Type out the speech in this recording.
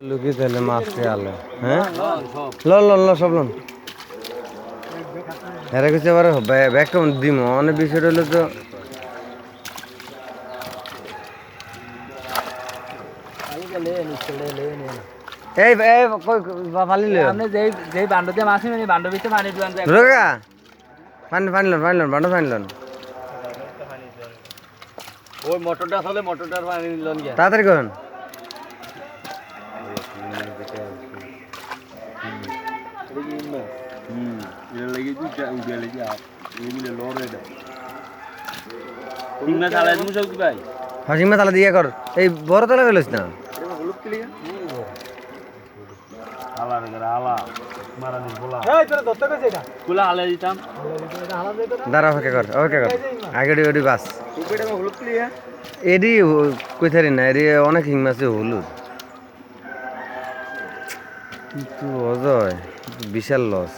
লুকি তাহলে মাছকে আলে। হ্যাঁ? লন লন লন সব লন। এরা কিছু এবার ব্যাগ কেমন দিম অনেক বিষয় হলো তো। এই এই কই পালি লে আপনি যেই যেই বান্ডতে মাছ এই বান্ডর ভিতরে পানি দিবেন রোগা! পানি পানি লন পানি লন বান্ডো পানি লন। ওই মোটরটা চলে মোটরটার পানি লন গিয়া। তাড়াতাড়ি করুন। তিনটা চালাই তুমি সব কি ভাই তালা দিয়ে কর এই বড় তালা গেলিস না আলা রে আলা মারা নি বলা কুলা আলা দিতাম দাঁড়া অপেক্ষা কর অপেক্ষা কর আগে ওডি ওডি বাস এডি কই থারি না এডি অনেক হিং মাছে হলুদ কিন্তু অজয়? বিশাল লস